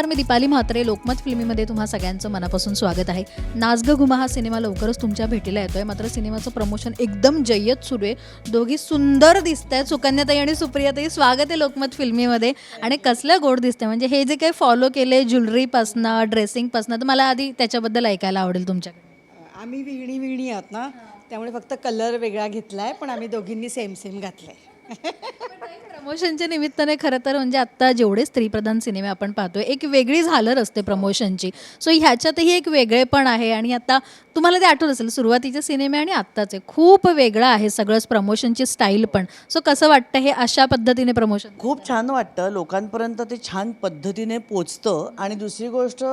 नमस्कार मी दीपाली म्हात्रे. लोकमत फिल्मीमध्ये तुम्हा सगळ्यांचं मनापासून स्वागत आहे. नाच घुमा हा सिनेमा लवकरच तुमच्या भेटीला येतोय. मात्र सिनेमाचं प्रमोशन एकदम जय्यत सुरू आहे. दोघी सुंदर दिसत आहेत सुकन्याताई आणि सुप्रियाताई. स्वागत आहे लोकमत फिल्मीमध्ये. आणि कसलं गोड दिसतंय म्हणजे हे जे काही फॉलो केले ज्वेलरीपासनं ड्रेसिंगपासनं तर मला आधी त्याच्याबद्दल ऐकायला आवडेल तुमच्याकडे. आम्ही विहिणी विहिणी आहोत ना त्यामुळे फक्त कलर वेगळा घेतलाय पण आम्ही दोघींनी सेम सेम घातलाय. प्रमोशनच्या निमित्ताने खरं तर म्हणजे आत्ता जेवढे स्त्रीप्रधान सिनेमे आपण पाहतोय एक वेगळी झालर असते प्रमोशनची. सो ह्याच्यातही एक वेगळेपण आहे आणि आता तुम्हाला ते आठवत असेल सुरुवातीचे सिनेमे आणि आत्ताचे खूप वेगळं आहे सगळंच प्रमोशनची स्टाईल पण. सो कसं वाटतं हे अशा पद्धतीने प्रमोशन? खूप छान वाटतं. लोकांपर्यंत ते छान पद्धतीने पोचतं. आणि दुसरी गोष्ट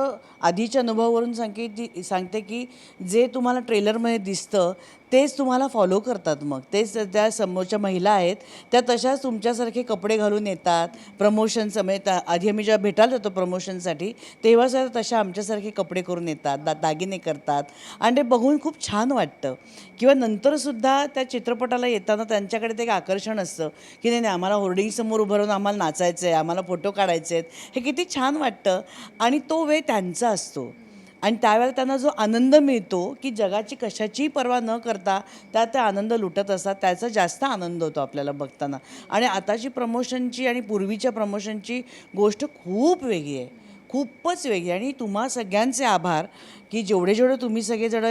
आधीच्या अनुभवावरून सांगते ती सांगते की जे तुम्हाला ट्रेलरमध्ये दिसतं तेच तुम्हाला फॉलो करतात मग. तेच त्या समोरच्या महिला आहेत त्या तशाच तुमच्यासारखे कपडे घालून येतात प्रमोशन समय आधी आम्ही जेव्हा भेटायला जातो प्रमोशनसाठी तेव्हा सुद्धा तशा आमच्यासारखे कपडे करून येतात दा दागिने करतात. आणि ते बघून खूप छान वाटतं. किंवा नंतरसुद्धा त्या चित्रपटाला येताना त्यांच्याकडे ते एक आकर्षण असतं की नाही नाही आम्हाला होर्डिंगसमोर उभं राहून आम्हाला नाचायचं आहे आम्हाला फोटो काढायचे आहेत हे किती छान वाटतं. आणि तो वेळ त्यांचा असतो. आणि त्यावेळेला त्यांना जो आनंद मिळतो की जगाची कशाचीही पर्वा न करता त्या त्या आनंद लुटत असतात त्याचा जास्त आनंद होतो आपल्याला बघताना. आणि आताची प्रमोशनची आणि पूर्वीच्या प्रमोशनची गोष्ट खूप वेगळी आहे. खूपच वेगळी आणि तुम्हा सगळ्यांचे आभार की जेवढे जेवढे तुम्ही सगळेजण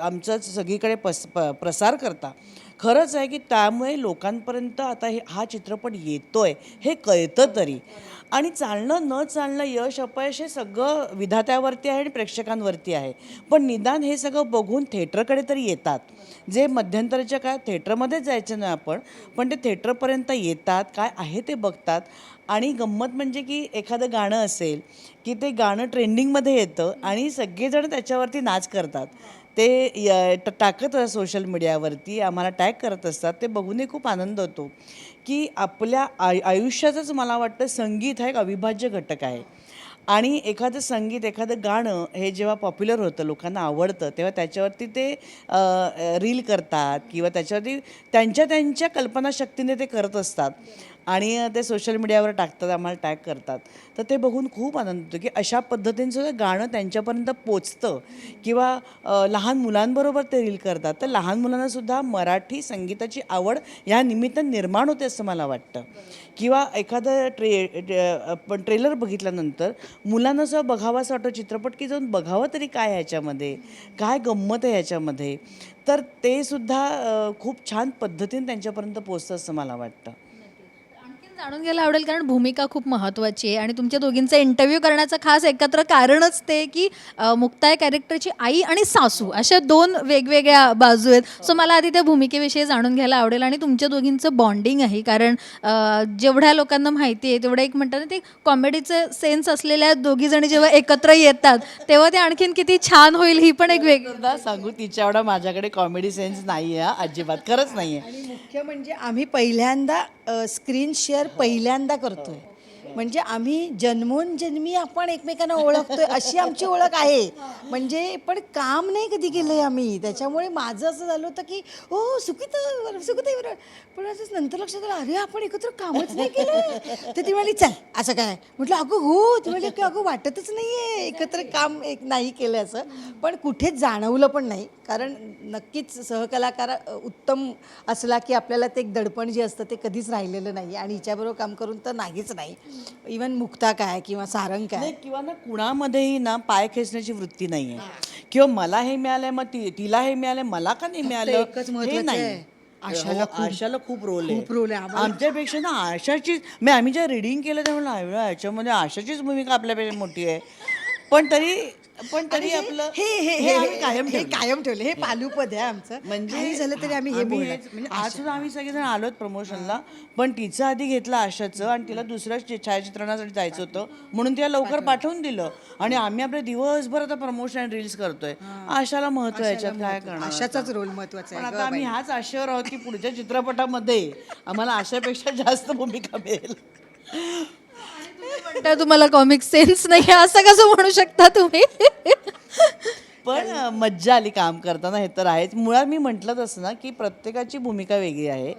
आमचं सगळीकडे पस प प्रसार करता खरंच आहे की त्यामुळे लोकांपर्यंत आता हे हा चित्रपट येतोय हे कळतं तरी. आणि चालणं न चालणं यश अपयश हे सगळं विधात्यावरती आहे आणि प्रेक्षकांवरती आहे. पण निदान हे सगळं बघून थिएटरकडे तरी येतात. जे मध्यंतरीच्या काय थिएटरमध्येच जायचं नाही आपण पण ते थिएटरपर्यंत येतात काय आहे ते बघतात. आणि गंमत म्हणजे की एखादं गाणं असेल की ते गाणं ट्रेंडिंगमध्ये येतं आणि सगळेजण त्याच्यावरती नाच करतात. ते य- टाकत सोशल मीडियावरती आम्हाला टॅग करत असतात ते बघूनही खूप आनंद होतो. की आपल्या आय आयुष्याचंच मला वाटतं संगीत हा एक अविभाज्य घटक आहे. आणि एखादं संगीत एखादं गाणं हे जेव्हा पॉप्युलर होतं लोकांना आवडतं तेव्हा त्याच्यावरती ते रील करतात किंवा त्याच्यावरती त्यांच्या त्यांच्या कल्पनाशक्तीने ते करत असतात. आणि ते सोशल मीडियावर टाकतात आम्हाला टॅग करतात. तर ते बघून खूप आनंद होतो की अशा पद्धतीने सुद्धा गाणं त्यांच्यापर्यंत पोचतं किंवा लहान मुलांबरोबर ते रील करतात तर लहान मुलांनासुद्धा मराठी संगीताची आवड या निमित्त निर्माण होते असं मला वाटतं. किंवा एखादं ट्रे पण ट्रेलर बघितल्यानंतर मुलांना सुद्धा बघावा असं वाटतं चित्रपट की जाऊन बघावं तरी काय ह्याच्यामध्ये काय गंमत आहे ह्याच्यामध्ये. तर ते सुद्धा खूप छान पद्धतीने त्यांच्यापर्यंत पोचतं असं मला वाटतं. जाणून घ्यायला आवडेल कारण भूमिका खूप महत्त्वाची आहे. आणि तुमच्या दोघींचा इंटरव्ह्यू करण्याचं खास एकत्र कारणच ते की अ, मुक्ताय कॅरेक्टरची आई आणि सासू अशा दोन वेगवेगळ्या बाजू आहेत. सो मला आधी त्या भूमिकेविषयी जाणून घ्यायला आवडेल आणि तुमच्या दोघींचं बॉन्डिंग आहे कारण जेवढ्या लोकांना माहिती आहे तेवढं एक म्हणतात ना ते कॉमेडीचं सेन्स असलेल्या दोघी जणी जेव्हा एकत्र येतात तेव्हा ते आणखीन किती छान होईल ही पण एक वेगळी एकदा सांगू तिच्या एवढा माझ्याकडे कॉमेडी सेन्स नाही आहे अजिबात खरंच नाही आहे आणि मुख्य म्हणजे आम्ही पहिल्यांदा स्क्रीन शेअर पहिल्यांदा करतोय. म्हणजे आम्ही जन्मून जन्मी आपण एकमेकांना ओळखतोय अशी आमची ओळख आहे. म्हणजे पण काम नाही कधी केलंय आम्ही. त्याच्यामुळे माझं असं झालं होतं की हो सुखित सुखताई बरोबर पण असंच नंतर लक्षात आलं अरे आपण एकत्र कामच नाही केलं. तर ती म्हणाली चल असं काय? म्हटलं अगं हो. ती म्हणाली की अगं वाटतच नाहीये एकत्र काम एक नाही केलं असं. पण कुठेच जाणवलं पण नाही. कारण नक्कीच सहकलाकार उत्तम असला की आपल्याला ते एक दडपण जे असतं ते कधीच राहिलेलं नाही. आणि हिच्याबरोबर काम करून तर नाहीच नाही. इवन मुक्ता काय किंवा सारंग काय? नाही किंवा ना कुणामध्येही ना पाय खेचण्याची वृत्ती नाहीये. किंवा मला हे मिळालंय मग ती तिला हे मिळालंय मला का नाही मिळालं? एकच हे नाही. आहे. आशाला हो, आशाला खूप रोल आहे. खूप role आहे. आम्हाला- आमच्यापेक्षा ना आशाचीच मी आम्ही जेव्हा रिडिंग केलं तेव्हा म्हणलं याच्यामध्ये आशाचीच भूमिका आपल्यापेक्षा मोठी आहे. पण तरी पण तरी आपलं हे हे हे हे आम्ही कायम हे ठेवलं. कायम ठेवले. हे पालुपद आहे आमचं. म्हणजे काही झालं तरी आम्ही हे आम्ही बोलणार. हेच- म्हणजे आज सुद्धा आम्ही सगळेजण आलोत प्रमोशनला पण तिचं आधी घेतलं आशाचं आणि तिला दुसऱ्या छायाचित्रणासाठी जायचं होतं. म्हणून तिला लवकर पाठवून. दिलं. आणि आम्ही आपले दिवसभर आता प्रमोशन आणि रील्स करतोय. आशाला महत्त्व याच्यात काय करणार? अशाचाच रोल महत्त्वाचा पण आहे आता आम्ही ह्याच आशेवर आहोत की पुढच्या चित्रपटामध्ये आम्हाला आशापेक्षा जास्त भूमिका मिळेल. म्हणता तुम्हाला कॉमिक सेन्स नाही आहे, असं कसं म्हणू शकता तुम्ही? पण मज्जा आली काम करताना हे तर आहेच. मुळात मी म्हटलं तसं ना की प्रत्येकाची भूमिका वेगळी आहे.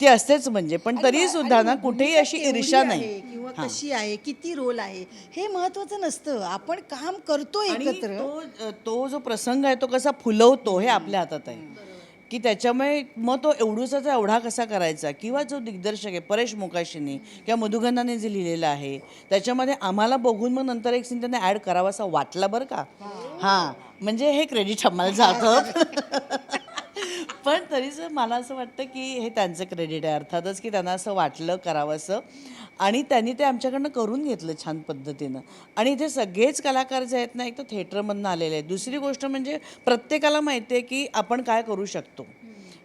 ती असतेच म्हणजे पण तरी सुद्धा ना कुठेही अशी ईर्षा नाही. किंवा कशी आहे किती रोल आहे हे महत्वाचं नसतं. आपण काम करतो आणि एकत्र. तो तो जो प्रसंग आहे तो कसा फुलवतो हे आपल्या हातात आहे. की त्याच्यामुळे मग तो एवढूसाचा एवढा कसा करायचा? किंवा जो दिग्दर्शक आहे परेश मोकाशीनी किंवा मधुगंधाने जे लिहिलेलं आहे त्याच्यामध्ये आम्हाला बघून मग नंतर एक सीन त्यांना ॲड करावा वाटला बरं का? हां म्हणजे हे क्रेडिट आम्हाला जातं. पण तरीच मला असं वाटतं की हे त्यांचं क्रेडिट आहे अर्थातच की त्यांना असं वाटलं करावंसं आणि त्यांनी ते आमच्याकडनं करून घेतलं छान पद्धतीनं. आणि इथे सगळेच कलाकार जे आहेत ना एक तर थिएटरमधनं आलेले आहेत. दुसरी गोष्ट म्हणजे प्रत्येकाला माहिती आहे की आपण काय करू शकतो.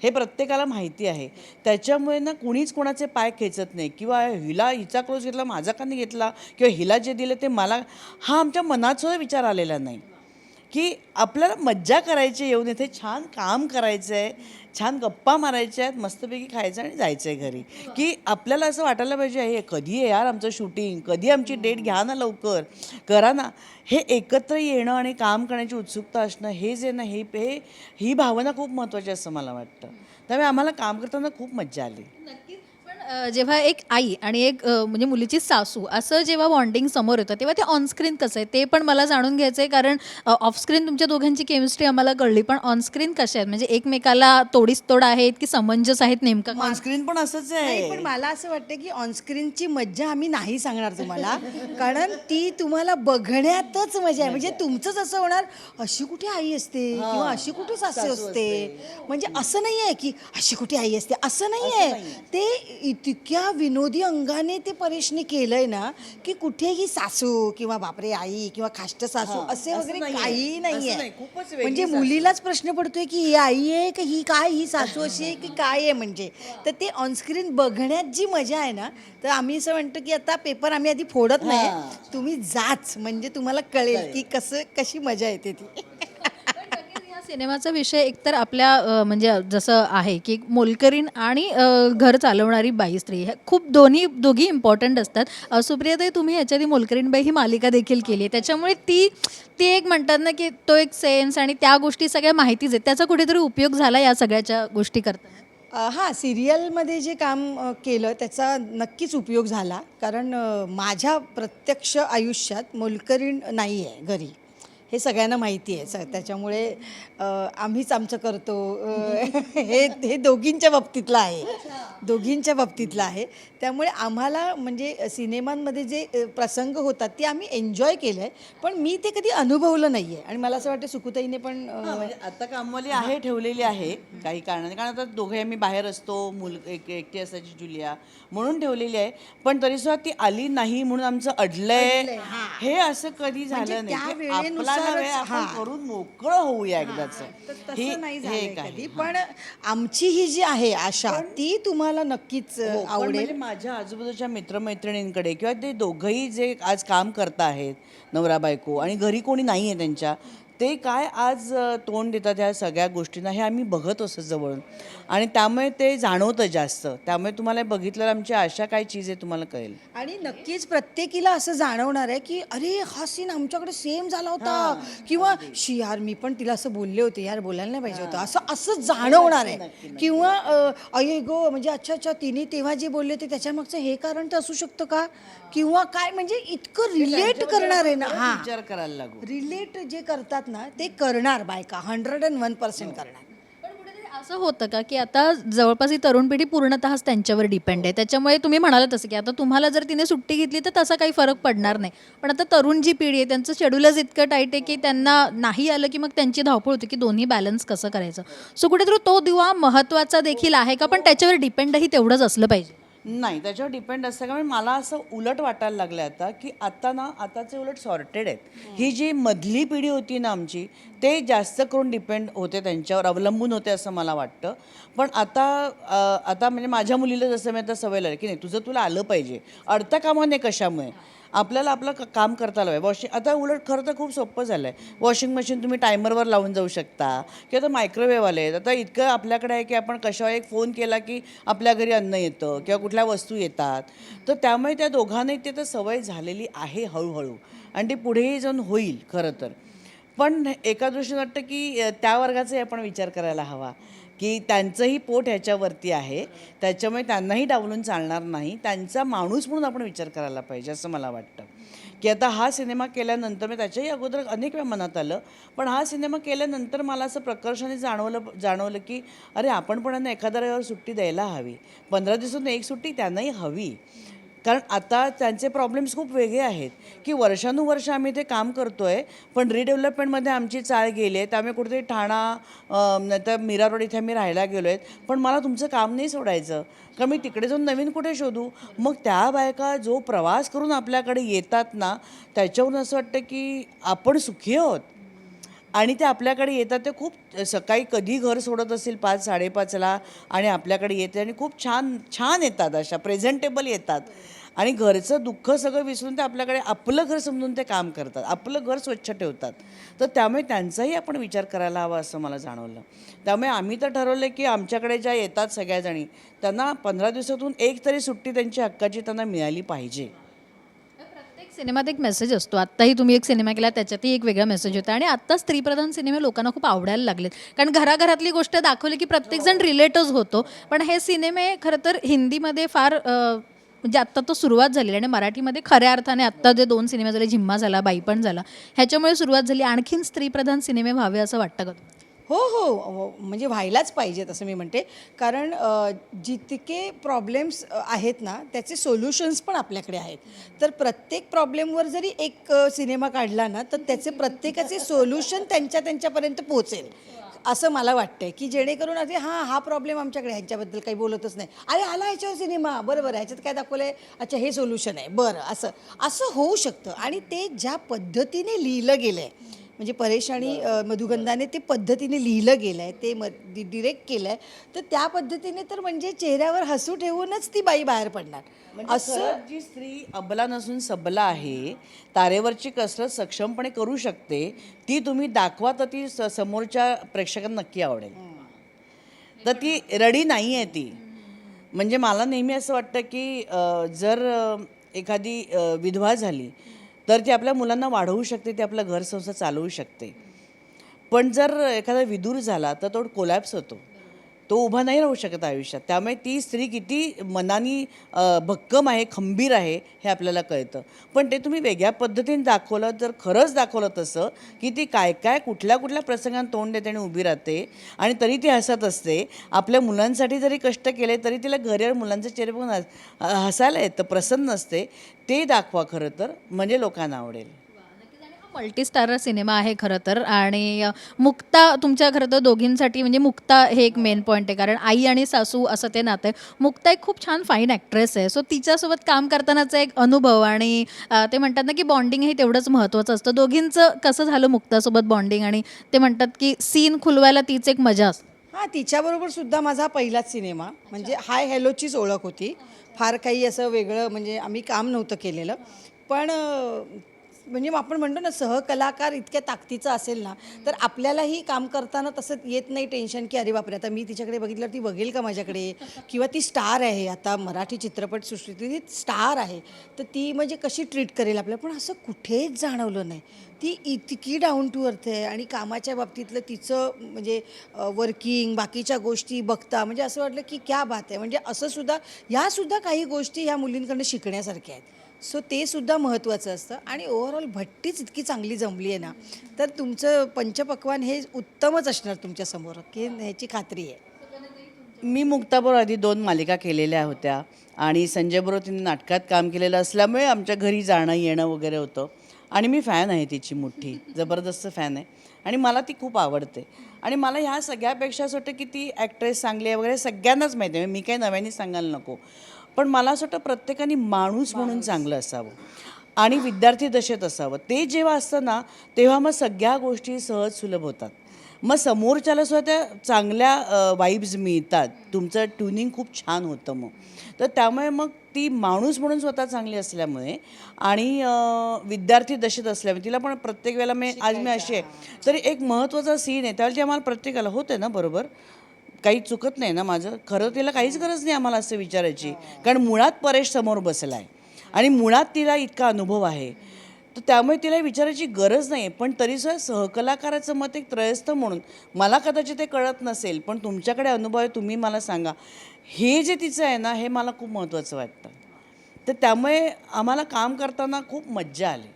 हे प्रत्येकाला माहिती आहे. त्याच्यामुळे ना कुणीच कोणाचे पाय खेचत नाही. किंवा हिला हिचा क्लोज घेतला माझा का नाही घेतला? किंवा हिला जे दिलं ते मला हा आमच्या मनात सुद्धा विचार आलेला नाही. की आपल्याला मज्जा करायची येऊन इथे छान काम करायचं आहे छान गप्पा मारायच्या आहेत मस्तपैकी खायचं आणि जायचं आहे घरी. की आपल्याला असं वाटायला पाहिजे हे कधी आहे यार आमचं शूटिंग कधी आमची डेट घ्या ना लवकर. करा ना. हे एकत्र येणं आणि काम करण्याची उत्सुकता असणं हे जे ना हे हे ही भावना खूप महत्त्वाची असं मला वाटतं. त्यामुळे आम्हाला काम करताना खूप मज्जा आली. नक्कीच. जेव्हा एक आई आणि एक म्हणजे मुलीची सासू असं जेव्हा बॉन्डिंग समोर येतं तेव्हा ते ऑनस्क्रीन कसं आहे? ते पण मला जाणून घ्यायचं आहे कारण ऑफस्क्रीन तुमच्या दोघांची केमिस्ट्री आम्हाला कळली पण ऑनस्क्रीन कशा आहेत? म्हणजे एकमेकाला तोडीस तोड आहेत की समंजस आहेत नेमकं? काय? ऑनस्क्रीन पण असंच आहे. पण मला असं वाटतं की ऑनस्क्रीनची मज्जा आम्ही नाही सांगणार तुम्हाला कारण ती तुम्हाला बघण्यातच मजा आहे. म्हणजे तुमचंच असं होणार अशी कुठे आई असते? किंवा अशी कुठे सासू असते? म्हणजे असं नाही आहे की अशी कुठे आई असते असं नाही आहे ते इतक्या विनोदी अंगाने ते परेशने केलंय ना की कुठेही सासू किंवा बापरे आई किंवा खाष्ट सासू असे वगैरे. काही नाहीये. म्हणजे. मुलीलाच प्रश्न पडतोय की ही आई आहे की ही काय ही सासू अशी आहे की काय आहे म्हणजे. तर ते ऑनस्क्रीन बघण्यात जी मजा आहे ना तर आम्ही असं म्हणतो की आता पेपर आम्ही आधी फोडत नाही. तुम्ही जाच म्हणजे तुम्हाला कळेल की कसं कशी मजा येते ती. सिनेमाचा विषय एकतर आपल्या अ, म्हणजे जसं आहे की मोलकरीण आणि अ, घर चालवणारी बाई स्त्री ह्या खूप दोन्ही दोघी इम्पॉर्टंट असतात. अ, सुप्रियाताई तुम्ही ह्याच्या आधी मोलकरीण बाई ही मालिका देखील केली आहे. त्याच्यामुळे ती ती एक म्हणतात ना की तो एक सेन्स आणि त्या गोष्टी सगळ्या माहितीच आहेत. त्याचा कुठेतरी उपयोग झाला या सगळ्याच्या गोष्टी करताना? अ, हां सिरियलमध्ये जे काम अ, केलं त्याचा नक्कीच उपयोग झाला. कारण अ, माझ्या प्रत्यक्ष आयुष्यात मोलकरीण नाही आहे घरी. हे सगळ्यांना माहिती आहे. स त्याच्यामुळे आम्हीच आमचं करतो. हे हे दोघींच्या बाबतीतलं आहे. दोघींच्या बाबतीतलं आहे. त्यामुळे आम्हाला म्हणजे सिनेमांमध्ये जे प्रसंग होतात ते आम्ही एन्जॉय केलं आहे पण मी ते कधी अनुभवलं नाही आहे आणि मला असं वाटतं सुकुताईने पण म्हणजे आता कामवाली आहे ठेवलेली आहे काही कारणाने. कारण आता दोघे आम्ही बाहेर असतो मुल एक एकटी असायची जुलिया म्हणून ठेवलेली आहे. पण तरी सुद्धा ती आली नाही म्हणून आमचं अडलंय. हे. असं कधी म्हणजे झालं त्या नाही आपला. करून मोकळं होऊया एकदाच. ही नाही हे. कधी. पण आमची ही जी आहे आशा ती तुम्हाला नक्कीच हो, पण आवडेल. म्हणजे माझ्या आजूबाजूच्या मित्रमैत्रिणींकडे किंवा ते दोघंही जे आज काम करत आहेत नवरा बायको आणि घरी कोणी नाही आहे त्यांच्या ते काय आज तोंड देतात ह्या सगळ्या गोष्टींना हे आम्ही बघत असतो जवळून. आणि त्यामुळे ते जाणवतं जास्त. त्यामुळे तुम्हाला बघितल्यावर आमची आशा काय चीज आहे तुम्हाला कळेल. आणि नक्कीच प्रत्येकीला असं जाणवणार आहे की अरे हा सीन आमच्याकडे सेम झाला होता. किंवा शी यार मी पण तिला असं बोलले होते. यार बोलायला नाही पाहिजे होतं. असं असं जाणवणार आहे. किंवा अये गो म्हणजे अच्छा अच्छा तिने तेव्हा जे बोलले होते त्याच्यामागचं हे कारण तर असू शकतं का? किंवा काय म्हणजे इतकं रिलेट करणार आहे ना. हा. विचार करायला लागू. रिलेट जे करतात ना ते करणार बायका हंड्रेड अँड वन पर्सेंट करणार. पण कुठेतरी असं होतं का की आता जवळपास ही तरुण पिढी पूर्णतःच त्यांच्यावर डिपेंड आहे. त्याच्यामुळे तुम्ही म्हणाला तसं की आता तुम्हाला जर तिने सुट्टी घेतली तर तसा काही फरक पडणार नाही. पण आता तरुण जी पिढी आहे त्यांचं शेड्यूलच इतकं टाईट आहे की त्यांना नाही आलं की मग त्यांची धावपळ होते की दोन्ही बॅलन्स कसं करायचं. सो कुठेतरी तो दिवा महत्त्वाचा देखील आहे का? पण त्याच्यावर डिपेंडही तेवढंच असलं पाहिजे. नाही त्याच्यावर डिपेंड असतं. कारण मला असं उलट वाटायला लागलं आता की आता ना आताचे उलट सॉर्टेड आहेत. ही जी मधली पिढी होती ना आमची ते जास्त करून डिपेंड होते त्यांच्यावर अवलंबून होते असं मला वाटतं. पण आता आता म्हणजे माझ्या मुलीला जसं मी आता सवय लागली की नाही तुझं तुला आलं पाहिजे. अडता कामा नाही कशामुळे. आपल्याला आपलं क- काम करता आलं वॉशिंग आता उलट खरं तर खूप सोपं झालं आहे वॉशिंग मशीन तुम्ही टायमरवर लावून जाऊ शकता. किंवा आता मायक्रोवेव्ह आले आहेत. आता इतकं आपल्याकडे आहे की आपण कशावर एक फोन केला की आपल्या घरी अन्न येतं किंवा कुठल्या वस्तू येतात. तर त्यामुळे त्या दोघांनाही ते तर सवय झालेली आहे हळूहळू. आणि ती पुढेही जाऊन होईल खरं तर. पण एका दृष्टीने वाटतं की त्या वर्गाचाही आपण विचार करायला हवा. की त्यांचंही पोट ह्याच्यावरती आहे. त्याच्यामुळे त्यांनाही डावलून चालणार नाही. त्यांचा माणूस म्हणून आपण विचार करायला पाहिजे असं मला वाटतं. की आता हा सिनेमा केल्यानंतर मी त्याच्याही अगोदर अनेक वेळा मनात आलं पण हा सिनेमा केल्यानंतर मला असं प्रकर्षाने जाणवलं जाणवलं की अरे आपण पण यांना एखाद्या रविवार सुट्टी द्यायला हवी. पंधरा दिवसातून एक सुट्टी त्यांनाही हवी. कारण आता त्यांचे प्रॉब्लेम्स खूप वेगळे आहेत. की वर्षानुवर्ष आम्ही ते काम करतो आहे पण रिडेव्हलपमेंटमध्ये आमची चाळ गेली आहे. त्यामुळे कुठेतरी ठाणा नाहीतर मीरा रोड इथे आम्ही राहायला गेलो आहेत पण मला तुमचं काम नाही सोडायचं. का मी तिकडे जाऊन नवीन कुठे शोधू? मग त्या बायका जो प्रवास करून आपल्याकडे येतात ना त्याच्यावरून असं वाटतं की आपण सुखी आहोत. आणि ते आपल्याकडे येतात ते खूप सकाळी कधी घर सोडत असेल पाच साडेपाचला आणि आपल्याकडे येते आणि खूप छान छान येतात अशा प्रेझेंटेबल येतात. आणि घरचं दुःख सगळं विसरून ते आपल्याकडे आपलं घर समजून ते काम करतात आपलं घर स्वच्छ ठेवतात. तर त्यामुळे त्यांचाही आपण विचार करायला हवा असं मला जाणवलं. त्यामुळे आम्ही तर ठरवलं की आमच्याकडे ज्या येतात सगळ्याजणी त्यांना पंधरा दिवसातून एक तरी सुट्टी त्यांची हक्काची त्यांना मिळाली पाहिजे. सिनेमात एक मेसेज असतो. आत्ताही तुम्ही एक सिनेमा केला त्याच्यातही एक वेगळा मेसेज होता आणि आत्ता स्त्रीप्रधान सिनेमे लोकांना खूप आवडायला लागलेत. कारण घराघरातली गोष्ट दाखवली की प्रत्येकजण रिलेटच होतो. पण हे सिनेमे खरं तर हिंदीमध्ये फार म्हणजे आत्ता तो सुरुवात झालेली आणि मराठीमध्ये खऱ्या अर्थाने आत्ता जे दोन सिनेमे झाले झिम्मा झाला बाई पण झाला ह्याच्यामुळे सुरुवात झाली. आणखीन स्त्रीप्रधान सिनेमे व्हावे असं वाटतं का हो हो. हो, म्हणजे व्हायलाच पाहिजेत असं मी म्हणते. कारण जितके प्रॉब्लेम्स आहेत ना त्याचे सोल्युशन्स पण आपल्याकडे आहेत. तर प्रत्येक प्रॉब्लेमवर जरी एक सिनेमा काढला ना तर त्याचे प्रत्येकाचे सोल्युशन त्यांच्या त्यांच्यापर्यंत पोहोचेल. असं मला वाटतंय. की जेणेकरून अरे हां हा प्रॉब्लेम आमच्याकडे ह्यांच्याबद्दल ह्याच्याबद्दल काही बोलतच नाही. अरे आला ह्याच्यावर सिनेमा. बरं बरं ह्याच्यात काय दाखवलं आहे अच्छा हे सोल्युशन आहे. बरं असं. असं होऊ शकतं. आणि ते ज्या पद्धतीने लिहिलं गेलं आहे म्हणजे परेश आणि मधुगंधाने ते पद्धतीने लिहिलं गेलं आहे ते म डिरेक्ट केलं आहे तर त्या पद्धतीने तर म्हणजे चेहऱ्यावर हसू ठेवूनच ती बाई बाहेर पडणार. असं असं जी स्त्री अबला नसून सबला आहे तारेवरची कसरत सक्षमपणे करू शकते ती तुम्ही दाखवा तर ती स- समोरच्या प्रेक्षकांना नक्की आवडेल. तर ती रडी नाही आहे ती. म्हणजे मला नेहमी असं वाटतं की जर एखादी विधवा झाली तर ती आपल्या मुलांना वाढवू शकते ती आपलं घर चालवू शकते. पण जर एखादा विदूर झाला तर तो कोलॅप्स होतो. तो उभा नाही राहू शकत आयुष्यात. त्यामुळे ती स्त्री किती मनानी भक्कम आहे खंबीर आहे हे आपल्याला कळतं. पण ते तुम्ही वेगळ्या पद्धतीने दाखवलं जर खरंच दाखवलं तसं की ती काय काय कुठल्या कुठल्या प्रसंगात तोंड देते आणि उभी राहते आणि तरी ती हसत असते आपल्या मुलांसाठी जरी कष्ट केले तरी तिला घरी मुलांचे चेहरे बघून हसायला येतं प्रसन्न असते ते दाखवा खरं तर म्हणजे लोकांना आवडेल. मल्टीस्टारर सिनेमा आहे खरं तर. आणि मुक्ता तुमच्या खरं तर दोघींसाठी म्हणजे मुक्ता हे एक मेन पॉईंट आहे. कारण आई आणि सासू असं ते नातं आहे. मुक्ता एक खूप छान फाईन ॲक्ट्रेस आहे. सो तिच्यासोबत काम करतानाचा एक अनुभव आणि ते म्हणतात ना की बॉन्डिंग हे तेवढंच महत्त्वाचं असतं. दोघींचं कसं झालं मुक्तासोबत बॉन्डिंग आणि ते म्हणतात की सीन खुलवायला तीच एक मजा असते. हां तिच्याबरोबर सुद्धा माझा पहिलाच सिनेमा. म्हणजे हाय हॅलोचीच ओळख होती. फार काही असं वेगळं म्हणजे आम्ही काम नव्हतं केलेलं. पण म्हणजे आपण म्हणतो ना सहकलाकार इतक्या ताकदीचा असेल ना तर आपल्यालाही काम करताना तसं येत नाही टेन्शन की अरे बापरे आता मी तिच्याकडे बघितलं ती बघेल का माझ्याकडे? किंवा ती स्टार आहे आता मराठी चित्रपटसृष्टीतली ती स्टार आहे तर ती म्हणजे कशी ट्रीट करेल आपल्याला? पण असं कुठेच जाणवलं नाही. ती इतकी डाऊन टू अर्थ आहे आणि कामाच्या बाबतीतलं तिचं म्हणजे वर्किंग बाकीच्या गोष्टी बघता म्हणजे असं वाटलं की क्या बात आहे. म्हणजे असं सुद्धा ह्यासुद्धा काही गोष्टी ह्या मुलींकडनं शिकण्यासारख्या आहेत. सो ते सुद्धा महत्त्वाचं असतं. आणि ओव्हरऑल भट्टीच इतकी चांगली जमली आहे ना तर तुमचं पंचपक्वान हे उत्तमच असणार तुमच्यासमोर की ह्याची खात्री आहे. मी मुक्ताबरोबर आधी दोन मालिका केलेल्या होत्या आणि संजयबरोबर तिने नाटकात काम केलेलं असल्यामुळे आमच्या घरी जाणं येणं वगैरे होतं. आणि मी फॅन आहे तिची मोठी जबरदस्त फॅन आहे. आणि मला ती खूप आवडते. आणि मला ह्या सगळ्यापेक्षा असं वाटतं की ती ॲक्ट्रेस चांगली आहे वगैरे सगळ्यांनाच माहिती आहे. मी काही नव्याने सांगायला नको. पण मला असं वाटतं प्रत्येकाने माणूस म्हणून चांगलं असावं. आणि विद्यार्थी दशेत असावं. ते जेव्हा असतं ना तेव्हा मग सगळ्या गोष्टी सहज सुलभ होतात. मग समोरच्याला सुद्धा त्या चांगल्या वाईब्स मिळतात. तुमचं ट्युनिंग खूप छान होतं मग. तर त्यामुळे मग ती माणूस म्हणून स्वतः चांगली असल्यामुळे आणि विद्यार्थी दशेत असल्यामुळे तिला पण प्रत्येक वेळेला मी आज मी अशी आहे. तरी एक महत्त्वाचा सीन आहे. त्यावेळेला ती आम्हाला प्रत्येकाला होते ना बरोबर? काही चुकत नाही ना माझं. खरं तिला काहीच गरज नाही आम्हाला असं विचारायची. कारण मुळात परेश समोर बसला आहे आणि मुळात तिला इतका अनुभव आहे. तर त्यामुळे तिला विचारायची गरज नाही पण तरीसुद्धा सहकलाकाराचं मत एक त्रयस्थ म्हणून मला कदाचित ते कळत नसेल पण तुमच्याकडे अनुभव आहे तुम्ही मला सांगा. हे जे तिचं आहे ना हे मला खूप महत्त्वाचं वाटतं. तर त्यामुळे आम्हाला काम करताना खूप मज्जा आली.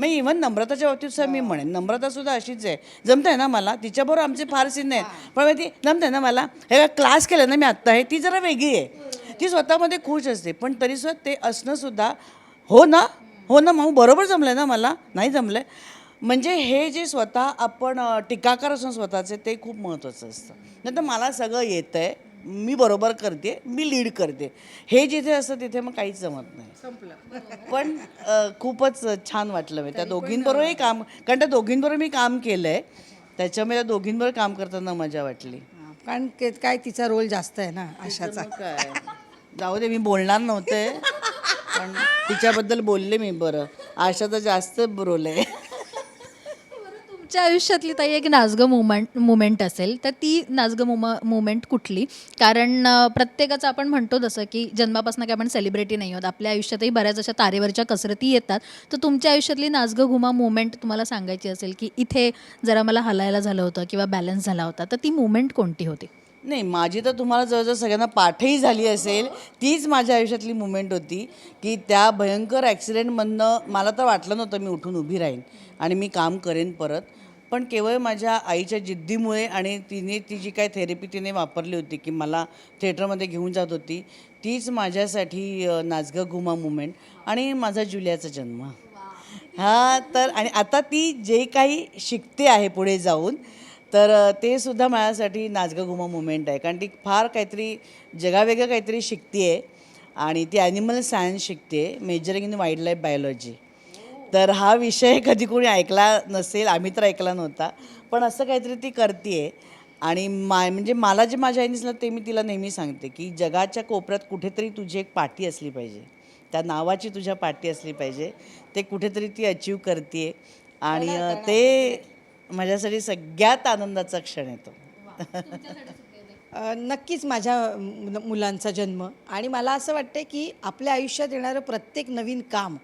मग इव्हन नम्रताच्या बाबतीत सुद्धा मी म्हणेन. नम्रतासुद्धा अशीच आहे. जमतंय ना मला? तिच्याबरोबर आमचे फार सीन नाहीत पण माहिती जमतंय ना मला? हे क्लास केलं ना मी आत्ता? आहे ती जरा वेगळी आहे. ती स्वतःमध्ये खुश असते. पण तरीसुद्धा ते असणं सुद्धा हो ना? हो ना मग बरोबर जमलं ना मला? नाही जमलं म्हणजे हे जे स्वतः आपण टीकाकार असून स्वतःचे ते खूप महत्त्वाचं असतं. नाही तर मला सगळं येतं आहे मी बरोबर करते मी लीड करते. हे जिथे असतं तिथे मग काहीच जमत नाही. पण खूपच छान वाटलं मी. त्या दोघींबरोबरही काम कारण त्या दोघींबरोबर मी काम केलं आहे त्याच्यामुळे त्या दोघींबरोबर काम करताना मजा वाटली. कारण काय तिचा रोल जास्त आहे ना आशाचा मग काय जाऊ दे मी बोलणार नव्हते. पण तिच्याबद्दल बोलले मी बरं. आशा तर जास्त रोल आहे. तुमच्या आयुष्यातली ताई एक नाजगं मुमेंट मुमेंट असेल तर ती नाजगं मुम मुमेंट कुठली? कारण प्रत्येकाचं आपण म्हणतो जसं की जन्मापासून काय आपण सेलिब्रिटी नाही आहोत आपल्या आयुष्यातही बऱ्याच अशा तारेवरच्या कसरती येतात. तर तुमच्या आयुष्यातली नाजगं घुमा मुमेंट तुम्हाला सांगायची असेल की इथे जरा मला हलायला झालं होतं किंवा बॅलन्स झाला होता तर ती मुमेंट कोणती होती? नाही माझी तर तुम्हाला जवळजवळ सगळ्यांना पाठही झाली असेल तीच माझ्या आयुष्यातली मुमेंट होती की त्या भयंकर ॲक्सिडेंटमधनं मला तर वाटलं नव्हतं मी उठून उभी राहीन आणि मी काम करेन परत. पण केवळ माझ्या आईच्या जिद्दीमुळे आणि तिने ती जी काय थेरपी तिने वापरली होती की मला थिएटरमध्ये घेऊन जात होती तीच माझ्यासाठी अ, नाचगं घुमा मुमेंट आणि माझा जुलियाचा जन्म. हा तर आणि आता ती जे काही शिकते आहे पुढे जाऊन तर ते सुद्धा माझ्यासाठी नाचगं घुमा मुमेंट आहे. कारण ती फार काहीतरी जगावेगळं काहीतरी शिकते आहे आणि ती ॲनिमल सायन्स शिकते majoring in wildlife biology तर हा विषय कधी कोणी ऐकला नसेल आम्ही तर ऐकला नव्हता. पण असं काहीतरी ती करते आहे आणि मा म्हणजे मला जे माझ्या आईने सांगितलं ते मी तिला नेहमी सांगते की जगाच्या कोपऱ्यात कुठेतरी तुझी एक पाठी असली पाहिजे. त्या नावाची तुझ्या पाठी असली पाहिजे. ते कुठेतरी ती अचीव करते आणि ते माझ्यासाठी सगळ्यात आनंदाचा क्षण येतो नक्कीच माझ्या मुलांचा जन्म. आणि मला असं वाटतं की आपल्या आयुष्यात येणारं प्रत्येक नवीन काम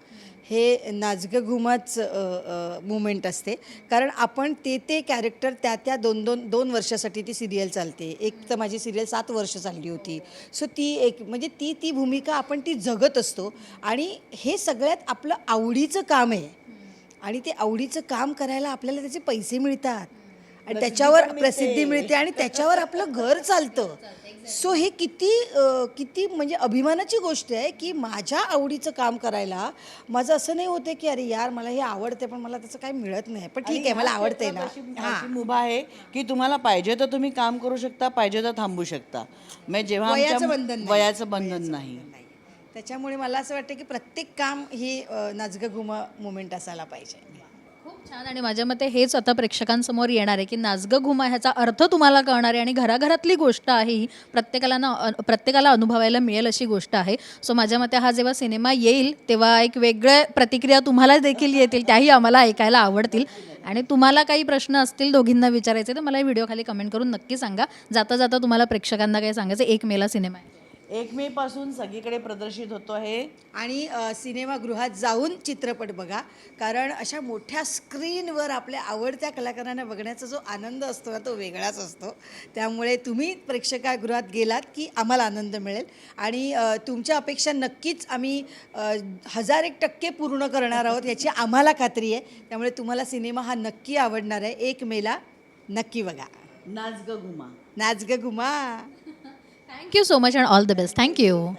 हे नाजगं घुमाच मुमेंट असते. कारण आपण ते ते कॅरेक्टर त्या त्या दोन दोन दोन वर्षासाठी ती सिरियल चालते. एक तर माझी सिरियल सात वर्ष चालली होती. सो ती एक म्हणजे ती ती भूमिका आपण ती जगत असतो. आणि हे सगळ्यात आपलं आवडीचं काम आहे. आणि ते आवडीचं काम करायला आपल्याला त्याचे पैसे मिळतात. आणि त्याच्यावर प्रसिद्धी मिळते आणि त्याच्यावर आपलं घर चालतं. सो हे किती अ, किती म्हणजे अभिमानाची गोष्ट आहे की माझ्या आवडीचं काम करायला माझं असं नाही होते की अरे यार मला हे आवडते पण मला त्याचं काही मिळत नाही. पण ठीक आहे मला आवडतंय ना. अशी मुभा आहे की तुम्हाला पाहिजे तर तुम्ही काम करू शकता पाहिजे तर थांबू शकता. म्हणजे जेव्हा आमच्या- वयाचं बंधन नाही. वयाचं बंधन नाही. नाही. त्याच्यामुळे मला असं वाटतं की प्रत्येक काम ही नाचगं घुमा मुमेंट असायला पाहिजे. छान. आणि माझ्या मते हेच आता प्रेक्षकांसमोर येणार आहे की नाचगं घुमा ह्याचा अर्थ तुम्हाला कळणार आहे आणि घराघरातली गोष्ट आहे ही प्रत्येकाला ना अ- प्रत्येकाला अनुभवायला मिळेल अशी गोष्ट आहे. सो माझ्या मते हा जेव्हा सिनेमा येईल तेव्हा एक वेगळ्या प्रतिक्रिया तुम्हाला देखील येतील त्याही आम्हाला ऐकायला आवडतील. आणि तुम्हाला काही प्रश्न असतील दोघींना विचारायचे तर मला व्हिडिओ खाली कमेंट करून नक्की सांगा. जाता जाता तुम्हाला प्रेक्षकांना काही सांगायचं एक मेला सिनेमा आहे. एक मे पासून सगळीकडे प्रदर्शित होतो आहे आणि सिनेमागृहात जाऊन चित्रपट बघा. कारण अशा मोठ्या स्क्रीनवर आपल्या आवडत्या कलाकारांना बघण्याचा जो आनंद असतो ना तो वेगळाच असतो. त्यामुळे तुम्ही प्रेक्षकागृहात गेलात की आम्हाला आनंद मिळेल. आणि तुमच्या अपेक्षा नक्कीच आम्ही हजार एक टक्के पूर्ण करणार आहोत याची आम्हाला खात्री आहे. त्यामुळे तुम्हाला सिनेमा हा नक्की आवडणार आहे. एक मेला नक्की बघा. नाच ग घुमा नाच ग Thank you so much and all the best. Thank you.